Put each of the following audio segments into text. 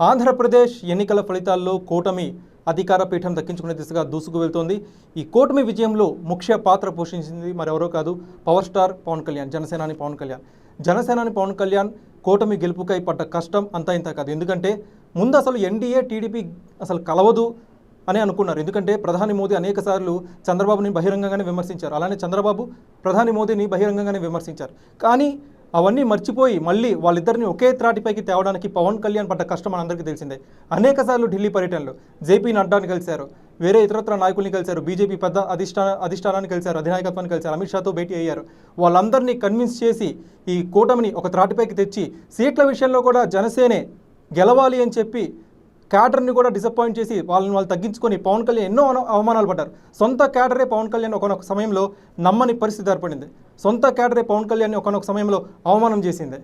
ఆంధ్రప్రదేశ్ ఎన్నికల ఫలితాల్లో కూటమి అధికార పీఠం దక్కించుకునే దిశగా దూసుకు వెళ్తోంది. ఈ కూటమి విజయంలో ముఖ్య పాత్ర పోషించింది మరెవరో కాదు పవర్ స్టార్ పవన్ కళ్యాణ్ జనసేనాని పవన్ కళ్యాణ్. జనసేనాని పవన్ కళ్యాణ్ కూటమి గెలుపుకై పడ్డ కష్టం అంతా ఇంత కాదు. ఎందుకంటే ముందు అసలు ఎన్డీఏ టీడీపీ అసలు కలవదు అని అనుకున్నారు. ఎందుకంటే ప్రధాని మోదీ అనేక సార్లు చంద్రబాబుని బహిరంగంగానే విమర్శించారు. అలానే చంద్రబాబు ప్రధాని మోదీని బహిరంగంగానే విమర్శించారు. కానీ అవన్నీ మర్చిపోయి మళ్ళీ వాళ్ళిద్దరిని ఒకే త్రాటిపైకి తేవడానికి పవన్ కళ్యాణ్ పడ్డ కష్టం మనందరికీ తెలిసిందే. అనేక సార్లు ఢిల్లీ పర్యటనలో జేపీ నడ్డాని కలిశారు వేరే ఇతరత్ర నాయకుల్ని కలిశారు బీజేపీ పెద్ద అధిష్టాన అధిష్టానాన్ని కలిశారు అధినాయకత్వాన్ని కలిశారు అమిత్ షాతో భేటీ అయ్యారు. వాళ్ళందరినీ కన్విన్స్ చేసి ఈ కూటమిని ఒక త్రాటిపైకి తెచ్చి సీట్ల విషయంలో కూడా జనసేనే గెలవాలి అని చెప్పి క్యాడర్ని కూడా డిసప్పాయింట్ చేసి వాళ్ళని వాళ్ళు తగ్గించుకొని పవన్ కళ్యాణ్ ఎన్నో అవమానాలు పడ్డారు. సొంత క్యాడరే పవన్ కళ్యాణ్ ఒకనొక సమయంలో నమ్మని పరిస్థితి ఏర్పడింది. సొంత క్యాడరే పవన్ కళ్యాణ్ ఒకనొక సమయంలో అవమానం చేసింది.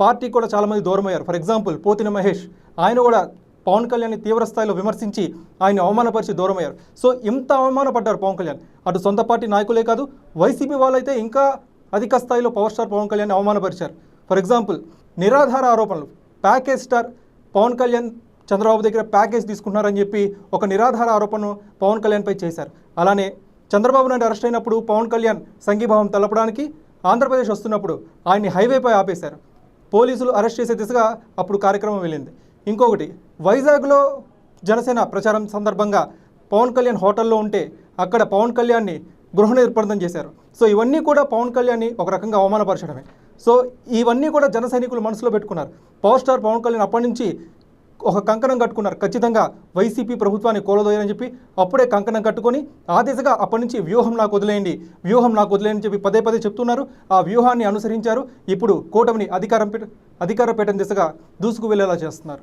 పార్టీ కూడా చాలామంది దూరం అయ్యారు ఫర్ ఎగ్జాంపుల్ పోతిన మహేష్. ఆయన కూడా పవన్ కళ్యాణ్ని తీవ్ర స్థాయిలో విమర్శించి ఆయన అవమానపరిచి దూరమయ్యారు. సో ఇంత అవమానపడ్డారు పవన్ కళ్యాణ్. అటు సొంత పార్టీ నాయకులే కాదు వైసీపీ వాళ్ళైతే ఇంకా అధిక స్థాయిలో పవర్ స్టార్ పవన్ కళ్యాణ్ అవమానపరిచారు. ఫర్ ఎగ్జాంపుల్ నిరాధార ఆరోపణలు. ప్యాకేజ్ స్టార్ పవన్ కళ్యాణ్ చంద్రబాబు దగ్గర ప్యాకేజ్ తీసుకున్నారని చెప్పి ఒక నిరాధార ఆరోపణను పవన్ కళ్యాణ్పై చేశారు. అలానే చంద్రబాబు నాయుడు అరెస్ట్ అయినప్పుడు పవన్ కళ్యాణ్ సంఘీభావం తెలపడానికి ఆంధ్రప్రదేశ్ వస్తున్నప్పుడు ఆయన్ని హైవేపై ఆపేశారు. పోలీసులు అరెస్ట్ చేసే దిశగా అప్పుడు కార్యక్రమం వెళ్ళింది. ఇంకొకటి వైజాగ్లో జనసేన ప్రచారం సందర్భంగా పవన్ కళ్యాణ్ హోటల్లో ఉంటే అక్కడ పవన్ కళ్యాణ్ని గృహ నిర్బంధం చేశారు. సో ఇవన్నీ కూడా పవన్ కళ్యాణ్ని ఒక రకంగా అవమానపరచడమే. సో ఇవన్నీ కూడా జన సైనికులు మనసులో పెట్టుకున్నారు. పవర్ స్టార్ పవన్ కళ్యాణ్ అప్పటి నుంచి ఒక కంకణం కట్టుకున్నారు. ఖచ్చితంగా వైసీపీ ప్రభుత్వాన్ని కోలదోయాలని చెప్పి అప్పుడే కంకణం కట్టుకొని ఆ దిశగా అప్పటి నుంచి వ్యూహం నాకు వదిలేయండి వ్యూహం నాకు వదిలేయని చెప్పి పదే పదే చెప్తున్నారు. ఆ వ్యూహాన్ని అనుసరించారు. ఇప్పుడు కూటమిని అధికారం అధికార పీఠం దిశగా దూసుకు వెళ్ళేలా చేస్తున్నారు.